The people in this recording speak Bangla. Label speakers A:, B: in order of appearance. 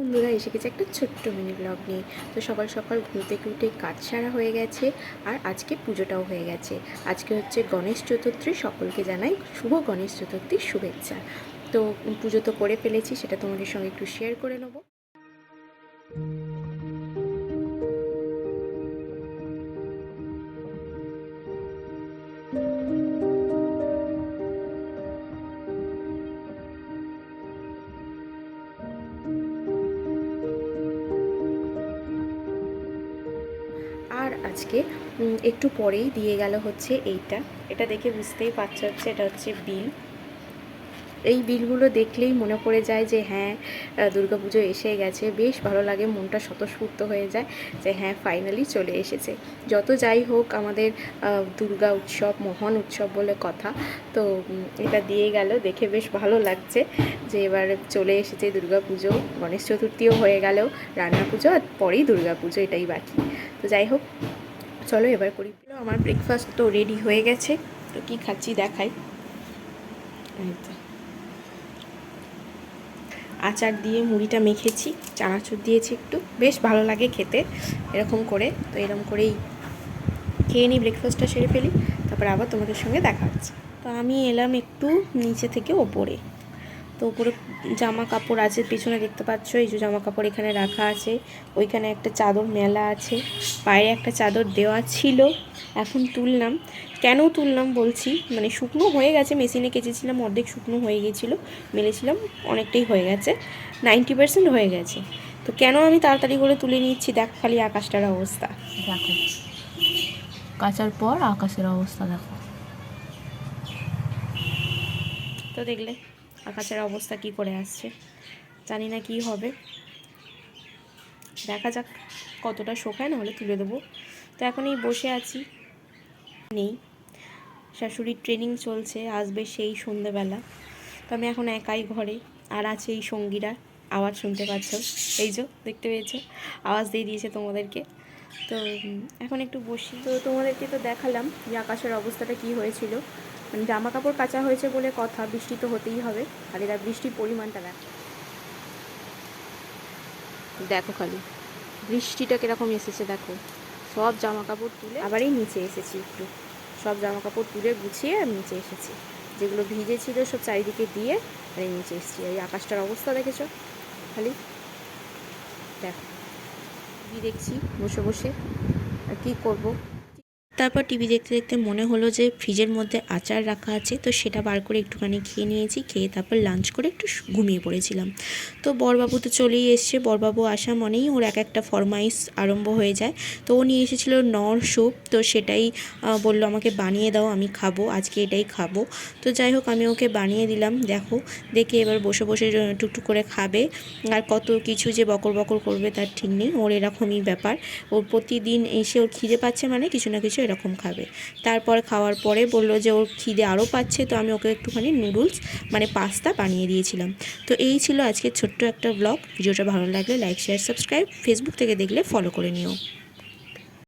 A: বন্ধুরা, এসে গেছে একটা ছোট্ট মিনি ব্লগ নিয়ে। তো সকাল সকাল ঘুম থেকে উঠে কাজ সারা হয়ে গেছে আর আজকে পুজোটাও হয়ে গেছে। আজকে হচ্ছে গণেশ চতুর্থী সকলকে জানাই শুভ গণেশ চতুর্থীর শুভেচ্ছা। তো পুজো তো করে ফেলেছি, সেটা তোমাদের সঙ্গে একটু শেয়ার করে নেব। আর আজকে একটু পরেই দিয়ে গেল হচ্ছে এইটা। এটা দেখে বুঝতেই পারছ হচ্ছে এটা হচ্ছে বিল। এই বিলগুলো দেখলেই মনে পড়ে যায় যে হ্যাঁ দুর্গা পুজো এসে গেছে। বেশ ভালো লাগে, মনটা স্বতঃস্ফূর্ত হয়ে যায় যে হ্যাঁ ফাইনালি চলে এসেছে। যত যাই হোক আমাদের দুর্গা উৎসব, মহান উৎসব বলে কথা। তো এটা দিয়ে গেল, দেখে বেশ ভালো লাগছে যে এবার চলে এসেছে দুর্গা পুজো গণেশ চতুর্থীও হয়ে গেল রান্না পুজো আর পরেই দুর্গা পুজো এটাই বাকি। তো যাই হোক, চলো এবার করি। আমার ব্রেকফাস্ট তো রেডি হয়ে গেছে, তো কি খাচ্ছি দেখাই। আচার দিয়ে মুড়িটা মেখেছি, চানাচুর দিয়েছি একটু। বেশ ভালো লাগে খেতে, এরকম করে। তো এরকম করেই খেয়ে নিই ব্রেকফাস্টটা সেরে ফেলি, তারপর আবার তোমাদের সঙ্গে দেখা হচ্ছে। তো আমি এলাম একটু নিচে থেকে ওপরে। তো উপরে জামা কাপড় আছে পিছনে দেখতে পাচ্ছ এই যে জামা কাপড় এখানে রাখা আছে ওইখানে একটা চাদর মেলা আছে পায়ে একটা চাদর দেওয়া ছিল এখন তুললাম। কেন তুললাম বলছি মানে শুকনো হয়ে গেছে মেশিনে কেচেছিলাম অর্ধেক শুকনো হয়ে গেছিল মেলেছিলাম অনেকটাই হয়ে গেছে নাইনটি পার্সেন্ট হয়ে গেছে। তো কেন আমি তাড়াতাড়ি করে তুলে নিচ্ছি? দেখ খালি আকাশটার অবস্থা।
B: দেখো কাচার পর আকাশের অবস্থা দেখো।
A: তো দেখলে? আকাশের অবস্থা কি করে আসছে, জানি না কি হবে। দেখা যাক কতটা শোকায়, নাহলে তুলে দেবো। তো এখন এই বসে আছি। নেই। শাশুড়ির ট্রেনিং চলছে, আসবে সেই সন্ধেবেলা। তো আমি এখন একাই ঘরে, আর আছে এই সঙ্গীরা। আওয়াজ শুনতে পাচ্ছ? এই যে, দেখতে পেয়েছ? আওয়াজ দিয়ে দিয়েছে তোমাদেরকে। তো এখন একটু বসি। তো তোমাদেরকে তো দেখালাম যে আকাশের অবস্থাটা কি হয়েছিল। মানে জামা কাপড় কাচা হয়েছে বলে কথা, বৃষ্টি তো হতেই হবে। খালি এরা বৃষ্টির পরিমাণটা দেখো। দেখো খালি, বৃষ্টিটা কীরকম এসেছে দেখো। সব জামা কাপড় তুলে আবারই নিচে এসেছি একটু। সব জামা কাপড় তুলে গুছিয়ে আর নিচে এসেছি। যেগুলো ভিজে ছিল সব চারিদিকে দিয়ে আর এই নিচে এসেছি। এই আকাশটার অবস্থা দেখেছ? খালি দেখো। কি দেখছি বসে বসে। আর কী করব? তারপর টিভি দেখতে দেখতে মনে হলো যে ফ্রিজের মধ্যে আচার রাখা আছে, তো সেটা বার করে একটুখানি খেয়ে নিয়েছি, খেয়ে তারপর লাঞ্চ করে একটু ঘুমিয়ে পড়েছিলাম। তো বরবাবু তো চলেই এসছে, বরবাবু আসা মানেই ওর এক একটা ফরমাইশ আরম্ভ হয়ে যায়। তো ও নিয়ে এসেছিল নর স্যুপ তো সেটাই বলল আমাকে বানিয়ে দাও, আমি খাব, আজকে এটাই খাব। তো যাই হোক, আমি ওকে বানিয়ে দিলাম, দেখো, দেখে এবার বসে বসে টুকটুক করে খাবে। আর কত কিছু যে বকর বকর করবে তার ঠিক নেই, ওর এরকমই ব্যাপার। ওর প্রতিদিন এসে ওর খিদে পাচ্ছে মানে কিছু না কিছু এরকম খাবে। তারপর খাওয়ার পরে বলল যে, ওর খিদে আরও পাচ্ছে, তো আমি ওকে একটুখানি নুডলস মানে পাস্তা বানিয়ে দিয়েছিলাম। তো এই ছিল আজকের ছোট্ট একটা ব্লগ ভিডিওটা ভালো লাগলে লাইক শেয়ার সাবস্ক্রাইব ফেসবুক থেকে দেখলে ফলো করে নিও।